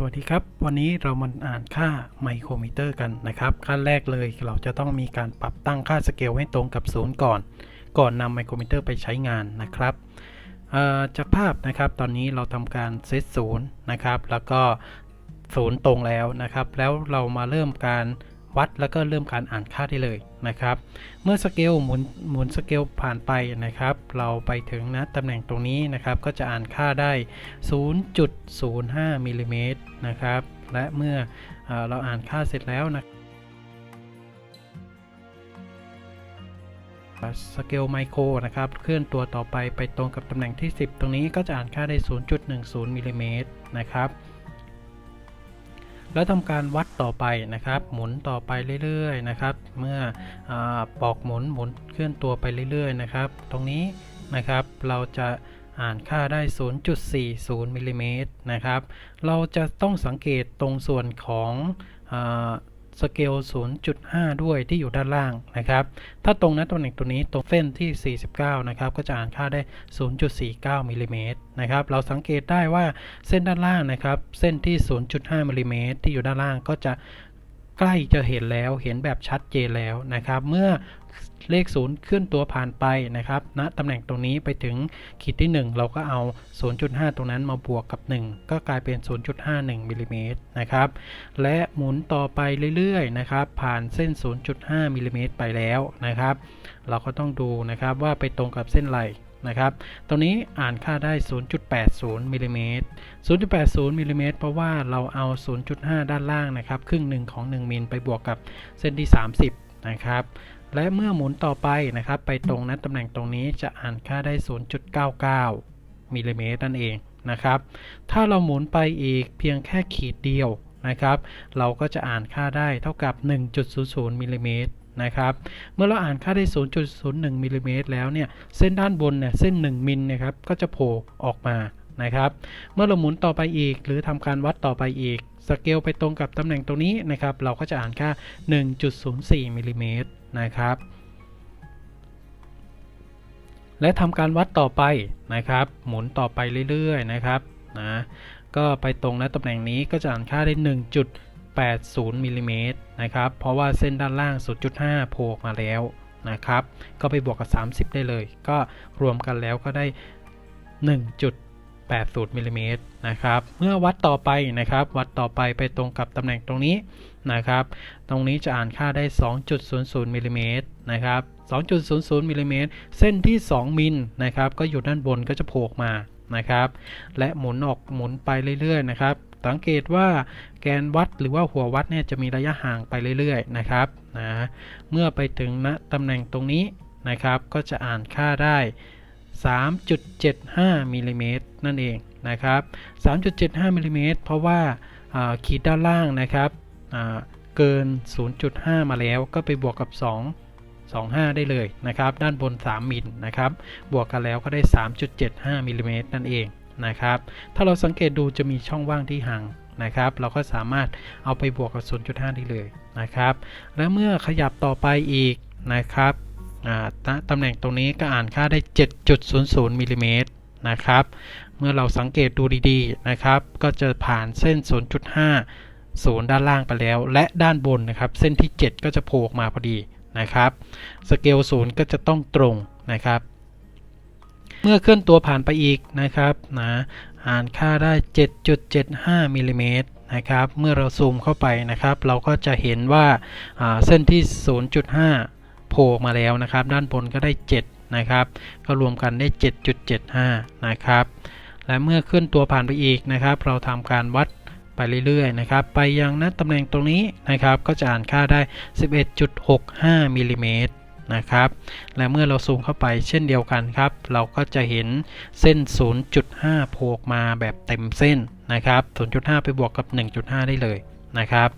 สวัสดีครับ วันนี้เรามาอ่านค่าไมโครมิเตอร์กันนะครับ ขั้นแรกเลยเราจะต้องมีการปรับตั้งค่าสเกลให้ตรงกับศูนย์ก่อน ก่อนนำไมโครมิเตอร์ไปใช้งานนะครับจากภาพนะครับตอนนี้เราทำการเซตศูนย์นะครับ แล้วก็ศูนย์ตรงแล้วนะครับ แล้วเรามาเริ่มการ วัดแล้วก็เริ่มการอ่านค่าได้เลยนะครับ เมื่อสเกลหมุนหมุนสเกลผ่านไปนะครับ เราไปถึงนะตำแหน่งตรงนี้นะครับ ก็จะอ่านค่าได้ 0.05มิลลิเมตรนะครับ และเมื่อเออเราอ่านค่าเสร็จแล้วนะสเกลไมโครนะครับ เคลื่อนตัวต่อไปไปตรงกับตำแหน่งที่ 10 ตรงนี้ก็จะอ่านค่าได้ 0.10มิลลิเมตรนะครับ แล้วทำการวัดต่อไปนะครับ หมุนต่อไปเรื่อยๆนะครับ เมื่ออปอกหมุนหมุนเคลื่อนตัวไปเรื่อยๆนะครับ ตรงนี้นะครับเราจะอ่านค่าได้ 0.40มิลลิเมตรนะครับ เราจะต้องสังเกตตรงส่วนของ สเกล 0.5 ด้วยที่อยู่ด้านล่างนะครับ ถ้าตรงนั้นตำแหน่งตัวนี้ตรงเส้นที่ 49 นะครับ ก็จะอ่านค่าได้ 0.49มิลลิเมตรนะครับ เราสังเกตได้ว่าเส้นด้านล่างนะครับ เส้นที่ 0.5มิลลิเมตรที่อยู่ด้านล่างก็จะ ใกล้จะเห็นแล้วเห็นแบบชัดเจนแล้วนะครับ เมื่อเลขศูนย์เคลื่อนตัวผ่านไปนะครับณตำแหน่งตรงนี้ไปถึงขีดที่ 1 เราก็เอา 0.5 ตรงนั้นมาบวกกับ 1 ก็กลายเป็น 0.51มิลลิเมตรนะครับ และหมุนต่อไปเรื่อยๆนะครับ ผ่านเส้น 0.5มิลลิเมตรไปแล้วนะครับ เราก็ต้องดูนะครับว่าไปตรงกับเส้นไร นะครับ ตรงนี้อ่านค่าได้ 0.80มิลลิเมตร0.80มิลลิเมตรเพราะว่าเราเอา 0.5 ด้านล่างนะครับ ครึ่งหนึ่งของ 1มิลไปบวกกับเส้นที่ 30 นะครับ และเมื่อหมุนต่อไปนะครับ ไปตรงนั้นตำแหน่งตรงนี้จะอ่านค่าได้ 0.99มิลลิเมตรนั่นเองนะครับ ถ้าเราหมุนไปอีกเพียงแค่ขีดเดียวนะครับ เราก็จะอ่านค่าได้เท่ากับ 1.00มิลลิเมตร นะครับ เมื่อเราอ่านค่าได้ 0.01มิลลิเมตรแล้วเนี่ย เส้นด้านบนเนี่ย เส้น 1มิลนะครับ ก็จะโผล่ออกมานะครับ เมื่อเราหมุนต่อไปอีก หรือทำการวัดต่อไปอีก สเกลไปตรงกับตำแหน่งตรงนี้นะครับ เราก็จะอ่านค่า 1.04มิลลิเมตรนะครับ และทำการวัดต่อไปนะครับ หมุนต่อไปเรื่อยๆนะครับ นะ ก็ไปตรงนะตำแหน่งนี้ก็จะอ่านค่าได้ 1. 80มิลลิเมตรนะครับ เพราะว่าเส้นด้านล่าง 0.5 โผล่มาแล้วนะครับ ก็ไปบวกกับ 30 ได้เลย ก็รวมกันแล้วก็ได้ 1.80มิลลิเมตรนะครับ เมื่อวัดต่อไปนะครับ วัดต่อไปไปตรงกับตำแหน่งตรงนี้นะครับ ตรงนี้จะอ่านค่าได้ 2.00มิลลิเมตรนะครับ 2.00มิลลิเมตร เส้นที่ 2 มิลนะครับ ก็อยู่ด้านบนก็จะโผล่มานะครับ และหมุนออกหมุนไปเรื่อยๆนะครับ สังเกตว่าแกนวัดหรือว่าหัววัดเนี่ยจะมีระยะห่างไปเรื่อยๆนะครับนะเมื่อไปถึงณตำแหน่งตรงนี้นะครับก็จะอ่านค่าได้ 3.75มิลลิเมตรนั่นเองนะครับ 3.75มิลลิเมตรเพราะว่าขีดด้านล่างนะครับเกิน 0.5 มาแล้วก็ไปบวกกับ 2 25 ได้เลยนะครับ ด้านบน 3มิลนะครับ บวกกันแล้วก็ได้ 3.75มิลลิเมตรนั่นเอง นะครับ ถ้าเราสังเกตดูจะมีช่องว่างที่ห่างนะครับ เราก็สามารถเอาไปบวกกับ 0.5 ได้เลยนะครับ และเมื่อขยับต่อไปอีกนะครับตำแหน่งตรงนี้ก็อ่านค่าได้ 7.00มิลลิเมตรนะครับ เมื่อเราสังเกตดูดีๆนะครับ ก็จะผ่านเส้น 0.5ศูนย์ด้านล่างไปแล้ว และด้านบนนะครับ เส้นที่ 7 ก็จะโผล่ออกมาพอดีนะครับ สเกลศูนย์ก็จะต้องตรงนะครับ เมื่อเคลื่อนตัวผ่านไปอีกนะครับนะอ่านค่าได้ 7.75มิลลิเมตรนะครับ เมื่อเราซูมเข้าไปนะครับ เราก็จะเห็นว่าาเส้นที่ 0.5 โผล่มาแล้วนะครับ ด้านบนก็ได้ 7 นะครับ ก็รวมกันได้ 7.75 นะครับ และเมื่อเคลื่อนตัวผ่านไปอีกนะครับ เราทำการวัดไปเรื่อยๆนะครับ ไปยังณตำแหน่งตรงนี้นะครับ ก็จะอ่านค่าได้ 11.65มิลลิเมตร นะครับ และเมื่อเราซูมเข้าไปเช่นเดียวกันครับ เราก็จะเห็นเส้น 0.5 โผล่ออกมาแบบเต็มเส้นนะครับ 0.5 ไปบวกกับ 1.5 ได้เลยนะครับ